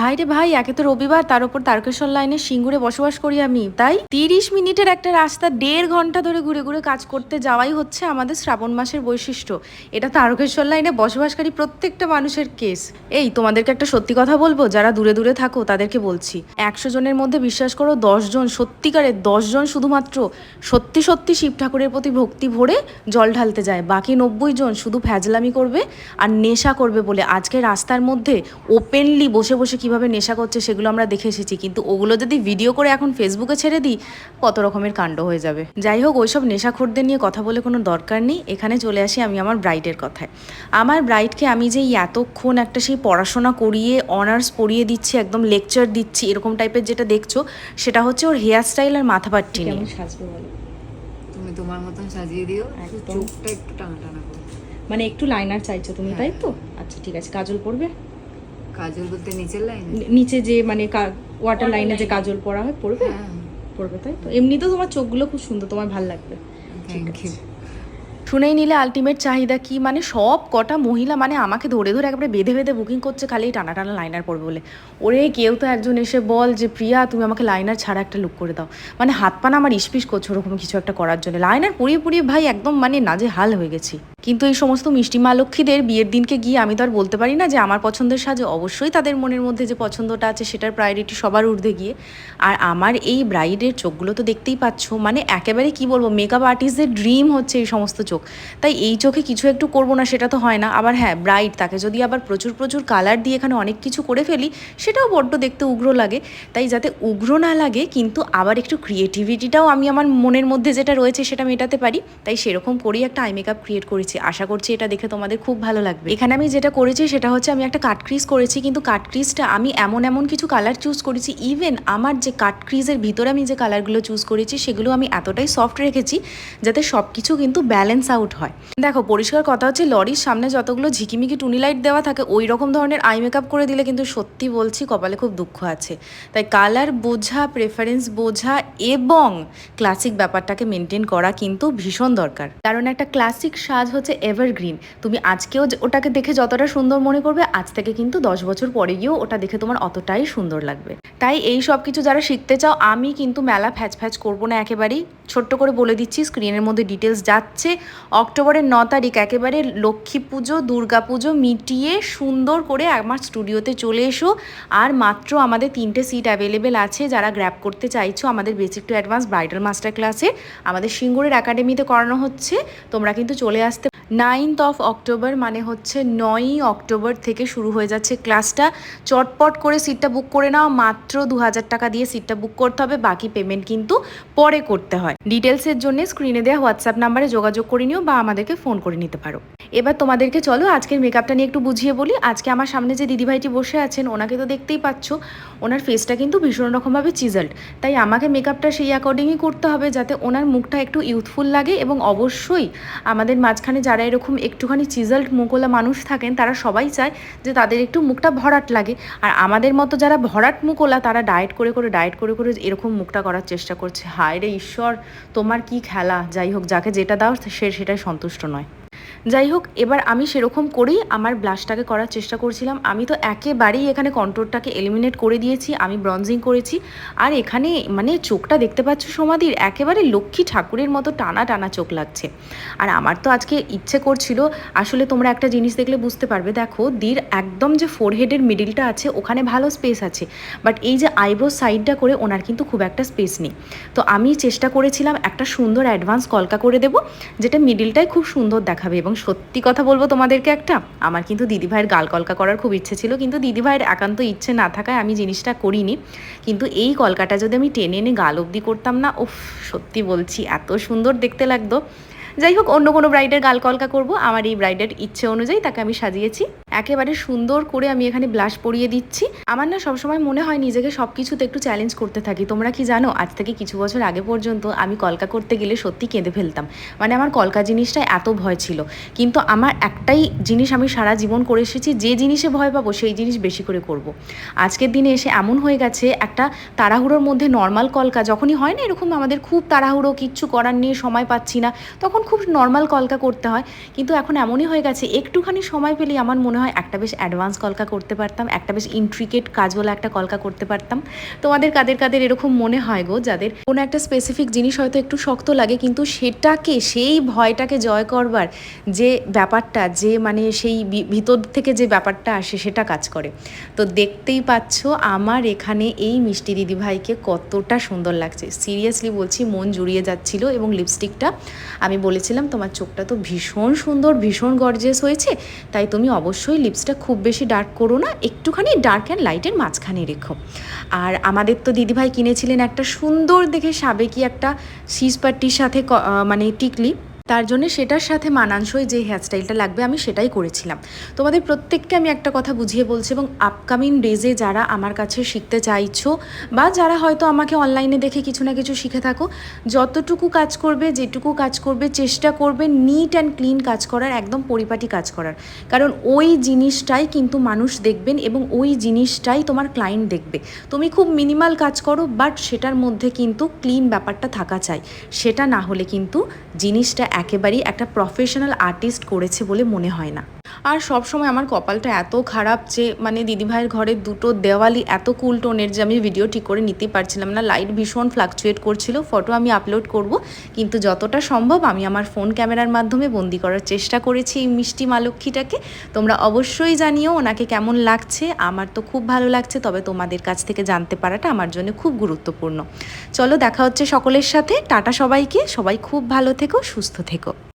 ভাই রে ভাই, একে তো রবিবার, তার উপর তারকেশ্বর লাইনে সিঙ্গুরে বসবাস করি আমি। তাই তিরিশ মিনিটের একটা রাস্তা দেড় ঘণ্টা ধরে ঘুরে ঘুরে কাজ করতে যাওয়াই হচ্ছে আমাদের শ্রাবণ মাসের বৈশিষ্ট্য। এটা তারকেশ্বর লাইনে বসবাসকারী প্রত্যেকটা মানুষের কেস। এই, তোমাদেরকে একটা সত্যি কথা বলব? যারা দূরে দূরে থাকো, তাদেরকে বলছি। একশো জনের মধ্যে বিশ্বাস করো দশজন সত্যিকারের দশজন শুধুমাত্র সত্যি সত্যি শিব ঠাকুরের প্রতি ভক্তি ভরে জল ঢালতে যায়। বাকি নব্বই জন শুধু ফ্যাজলামি করবে আর নেশা করবে বলে আজকে রাস্তার মধ্যে ওপেনলি বসে বসে কীভাবে নেশা করছে সেগুলো আমরা দেখে এসেছি। কিন্তু ওগুলো যদি ভিডিও করে এখন ফেসবুকে ছেড়ে দিই কত রকমের কাণ্ড হয়ে যাবে। যাই হোক ওইসব নেশাখোরদের নিয়ে কথা বলে কোনো দরকার নেই। এখানে চলে আসি আমি আমার ব্রাইডের কথায়। আমার ব্রাইডকে আমি যে এই এতক্ষণ একটা সেই পড়াশোনা করিয়ে অনার্স পড়িয়ে দিচ্ছি একদম লেকচার দিচ্ছি এরকম টাইপের যেটা দেখছ সেটা হচ্ছে ওর হেয়ার স্টাইল আর মাথাপাট্টি নিয়ে। সাজবে বলো? তুমি তোমার মতন সাজিয়ে দিও। চোখটা একটু টানা টানা মানে একটু লাইনার চাইছো তুমি তাই তো? আচ্ছা ঠিক আছে কাজল পরবে কাজল বলতে নিচের লাইনে নিচে যে মানে ওয়াটার লাইনে যে কাজল পরা হয় পড়বে? পড়বে তাই তো? এমনিতেও তোমার চোখগুলো খুব সুন্দর তোমার ভালো লাগবে। থ্যাংক ইউ শুনেই নিলে আলটিমেট চাহিদা কি? মানে সব কটা মহিলা মানে আমাকে ধরে ধরে একবারে বেঁধে বেঁধে বুকিং করছে, খালি এই টানা টানা লাইনার পরবে বলে। ওরে কেউ তো একজন এসে বল যে, প্রিয়া, তুমি আমাকে লাইনার ছাড়া একটা লুক করে দাও। মানে হাত পানা আমার ইস্পিস করছে ওরকম কিছু একটা করার জন্য। লাইনার পরিয়ে পরিয়ে ভাই একদম মানে নাজে হাল হয়ে গেছি। কিন্তু এই সমস্ত মিষ্টি মা লক্ষ্মীদের বিয়ের দিনকে গিয়ে আমি তো আর বলতে পারি না যে, আমার পছন্দের সাজে অবশ্যই তাদের মনের মধ্যে যে পছন্দটা আছে, সেটার প্রায়োরিটি সবার ঊর্ধ্বে গিয়ে। আর আমার এই ব্রাইডের চোখগুলো তো দেখতেই পাচ্ছ মানে একেবারে কি বলব মেকআপ আর্টিস্টদের ড্রিম হচ্ছে এই সমস্ত চোখ তাই এই চোখে কিছু একটু করব না, সেটা তো হয় না। আবার হ্যাঁ ব্রাইট তাকে যদি আবার প্রচুর প্রচুর কালার দিয়ে এখানে অনেক কিছু করে ফেলি, সেটাও বড্ড দেখতে উগ্র লাগে। তাই যাতে উগ্র না লাগে, কিন্তু আবার একটু ক্রিয়েটিভিটিটাও আমি আমার মনের মধ্যে যেটা রয়েছে, সেটা মেটাতে পারি। তাই সেরকম করেই একটা আই মেকআপ ক্রিয়েট করেছি। আশা করছি এটা দেখে তোমাদের খুব ভালো লাগবে। এখানে আমি যেটা করেছি, সেটা হচ্ছে আমি একটা কাট ক্রিজ করেছি, কিন্তু কাট ক্রিজটা আমি এমন এমন কিছু কালার চুজ করেছি। ইভেন আমার যে কাট ক্রিজের ভিতরে আমি যে কালারগুলো চুজ করেছি, সেগুলো আমি এতটাই সফট রেখেছি, যাতে সব কিছু কিন্তু ব্যালেন্স আউট হয়। দেখো, পরিষ্কার কথা হচ্ছে, লরির সামনে যতগুলো ঝিকিমিকি টুনি লাইট দেওয়া থাকে ওই রকম ধরনের আই মেকআপ করে দিলে কিন্তু সত্যি বলছি কপালে খুব দুঃখ আছে। তাই কালার বোঝা প্রেফারেন্স বোঝা এবং ক্লাসিক ব্যাপারটাকে মেনটেন করা কিন্তু ভীষণ দরকার। কারণ একটা ক্লাসিক সাজ হচ্ছে এভারগ্রিন তুমি আজকেও ওটাকে দেখে যতটা সুন্দর মনে করবে, আজ থেকে কিন্তু দশ বছর পরে গিয়েও ওটা দেখে তোমার অতটাই সুন্দর লাগবে। তাই এই সব কিছু যারা শিখতে চাও, আমি কিন্তু মেলা ফ্যাচ ফ্যাচ করব না একেবারেই। ছোট্ট করে বলে দিচ্ছি স্ক্রিনের মধ্যে ডিটেলস যাচ্ছে। অক্টোবরের ন তারিখ একেবারে লক্ষ্মী পুজো, দুর্গা পুজো মিটিয়ে সুন্দর করে আমার স্টুডিওতে চলে এসো। আর মাত্র আমাদের তিনটে সিট অ্যাভেলেবেল আছে, যারা গ্র্যাব করতে চাইছো আমাদের basic to advance bridal master ক্লাসে আমাদের সিঙ্গুরের একাডেমিতে করানো হচ্ছে, তোমরা কিন্তু চলে আসতে নাইনথ অফ অক্টোবর মানে হচ্ছে নয়ই অক্টোবর থেকে শুরু হয়ে যাচ্ছে ক্লাসটা চটপট করে সিটটা বুক করে নাও, মাত্র দু হাজার টাকা দিয়ে সিটটা বুক করতে হবে, বাকি পেমেন্ট কিন্তু পরে করতে হয়। ডিটেলসের জন্য স্ক্রিনে দেওয়া হোয়াটসঅ্যাপ নাম্বারে যোগাযোগ করে নিও বা আমাদেরকে ফোন করে নিতে পারো। এবার তোমাদেরকে চলো আজকের মেকআপটা নিয়ে একটু বুঝিয়ে বলি। আজকে আমার সামনে যে দিদিভাইটি বসে আছেন, ওনাকে তো দেখতেই পাচ্ছ, ওনার ফেসটা কিন্তু ভীষণ রকমভাবে চিজাল্ড তাই আমাকে মেকআপটা সেই অ্যাকর্ডিংই করতে হবে যাতে ওনার মুখটা একটু ইউথফুল লাগে এবং অবশ্যই আমাদের মাঝখানে যারা এরকম একটুখানি চিজাল্ড মুখোলা মানুষ থাকেন, তারা সবাই চায় যে তাদের একটু মুখটা ভরাট লাগে। আর আমাদের মতো যারা ভরাট মুখোলা তারা ডায়েট করে করে ডায়েট করে করে এরকম মুখটা করার চেষ্টা করছে। হায় রে ঈশ্বর, তোমার কি খেলা? যাই হোক, যাকে যেটা দাও, সে সেটাই সন্তুষ্ট নয়। যাই হোক, এবার আমি সেরকম করেই আমার ব্লাশটাকে করার চেষ্টা করছিলাম। আমি তো একেবারেই এখানে কন্ট্রোলটাকে এলিমিনেট করে দিয়েছি, আমি ব্রঞ্জিং করেছি। আর এখানে মানে চোখটা দেখতে পাচ্ছ সমাধির, একেবারে লক্ষ্মী ঠাকুরের মতো টানা টানা চোখ লাগছে। আর আমার তো আজকে ইচ্ছে করছিল, আসলে তোমরা একটা জিনিস দেখলে বুঝতে পারবে। দেখো, দির একদম যে ফোরহেডের মিডিলটা আছে, ওখানে ভালো স্পেস আছে। বাট এই যে আইব্রো সাইডটা করে, ওনার কিন্তু খুব একটা স্পেস নেই। তো আমি চেষ্টা করেছিলাম একটা সুন্দর অ্যাডভান্স কলকা করে দেবো, যেটা মিডিলটাই খুব সুন্দর দেখাবে এবং সত্যি কথা বলব তোমাদেরকে একটা, আমার কিন্তু দিদিভাইয়ের গাল কলকা করার খুব ইচ্ছে ছিল, কিন্তু দিদিভাইয়ের একান্ত ইচ্ছে না থাকায় আমি জিনিসটা করিনি। কিন্তু এই কলকাটা যদি আমি টেনে এনে গাল অবধি করতাম না ওফ সত্যি বলছি, এত সুন্দর দেখতে লাগতো। যাই হোক, অন্য কোনো ব্রাইডের গাল কলকা করব, আমার এই ব্রাইডের ইচ্ছে অনুযায়ী তাকে আমি সাজিয়েছি। একেবারে সুন্দর করে আমি এখানে ব্লাশ পরিয়ে দিচ্ছি। আমার না সবসময় মনে হয় নিজেকে সব কিছুতে একটু চ্যালেঞ্জ করতে থাকি। তোমরা কি জানো, আজ থেকে কিছু বছর আগে পর্যন্ত আমি কলকা করতে গেলে সত্যি কেঁদে ফেলতাম। মানে আমার কলকা জিনিসটা এত ভয় ছিল। কিন্তু আমার একটাই জিনিস আমি সারা জীবন করে এসেছি, যে জিনিসে ভয় পাবো সেই জিনিস বেশি করে করব। আজকের দিনে এসে এমন হয়ে গেছে, একটা তাড়াহুড়োর মধ্যে নর্মাল কলকা যখনই হয় না এরকম আমাদের খুব তাড়াহুড়ো, কিচ্ছু করার নিয়ে সময় পাচ্ছি না, তখন খুব নর্মাল কলকা করতে হয়। কিন্তু এখন এমনই হয়ে গেছে, একটুখানি সময় পেলেই আমার মনে হয় একটা বেশ অ্যাডভান্স কলকা করতে পারতাম, একটা বেশ ইন্ট্রিকেট কাজওয়ালা একটা কলকা করতে পারতাম। তোমাদের কাদের কাদের এরকম মনে হয় গো, যাদের কোনো একটা স্পেসিফিক জিনিস হয়তো একটু শক্ত লাগে, কিন্তু সেটাকে, সেই ভয়টাকে জয় করবার যে ব্যাপারটা, যে মানে সেই ভিতর থেকে যে ব্যাপারটা আসে, সেটা কাজ করে। তো দেখতেই পাচ্ছ আমার এখানে এই মিষ্টি দিদিভাইকে কতটা সুন্দর লাগছে। সিরিয়াসলি বলছি, মন জুড়িয়ে যাচ্ছিল এবং লিপস্টিকটা আমি বলেছিলাম, তোমার চোখটা তো ভীষণ সুন্দর, ভীষণ গর্জেস হয়েছে, তাই তুমি অবশ্যই লিপসটা খুব বেশি ডার্ক করো না, একটুখানি ডার্ক অ্যান্ড লাইটের মাঝখানে রেখো। আর আমাদের তো দিদিভাই কিনেছিলেন একটা সুন্দর দেখে সাবেকি একটা সিজ পাট্টির সাথে মানে টিকলি। তার জন্য সেটার সাথে মানানসই যে হেয়ারস্টাইলটা লাগবে, আমি সেটাই করেছিলাম। তোমাদের প্রত্যেককে আমি একটা কথা বুঝিয়ে বলছি এবং আপকামিং ডেজে যারা আমার কাছে শিখতে চাইছো বা যারা হয়তো আমাকে অনলাইনে দেখে কিছু না কিছু শিখে থাকো, যতটুকু কাজ করবে, যেটুকু কাজ করবে, চেষ্টা করবে নিট অ্যান্ড ক্লিন কাজ করার, একদম পরিপাটি কাজ করার। কারণ ওই জিনিসটাই কিন্তু মানুষ দেখবেন এবং ওই জিনিসটাই তোমার ক্লায়েন্ট দেখবে। তুমি খুব মিনিমাল কাজ করো বাট সেটার মধ্যে কিন্তু ক্লিন ব্যাপারটা থাকা চাই। সেটা না হলে কিন্তু জিনিসটা একেবারেই একটা প্রফেশনাল আর্টিস্ট করেছে বলে মনে হয় না। আর সব সময় আমার কপালটা এত খারাপ যে মানে দিদিভাইয়ের ঘরের দুটো দেওয়ালি এত কুল টোনের যে আমি ভিডিও ঠিক করে নিতে পারছিলাম না। লাইট ভীষণ ফ্লাকচুয়েট করছিল ফটো আমি আপলোড করব, কিন্তু যতটা সম্ভব আমি আমার ফোন ক্যামেরার মাধ্যমে বন্দি করার চেষ্টা করেছি এই মিষ্টি মালক্ষীটাকে তোমরা অবশ্যই জানিও ওনাকে কেমন লাগছে। আমার তো খুব ভালো লাগছে, তবে তোমাদের কাছ থেকে জানতে পারাটা আমার জন্য খুব গুরুত্বপূর্ণ। চলো দেখা হচ্ছে সকলের সাথে। টাটা সবাইকে। সবাই খুব ভালো থেকো, সুস্থ থেকো।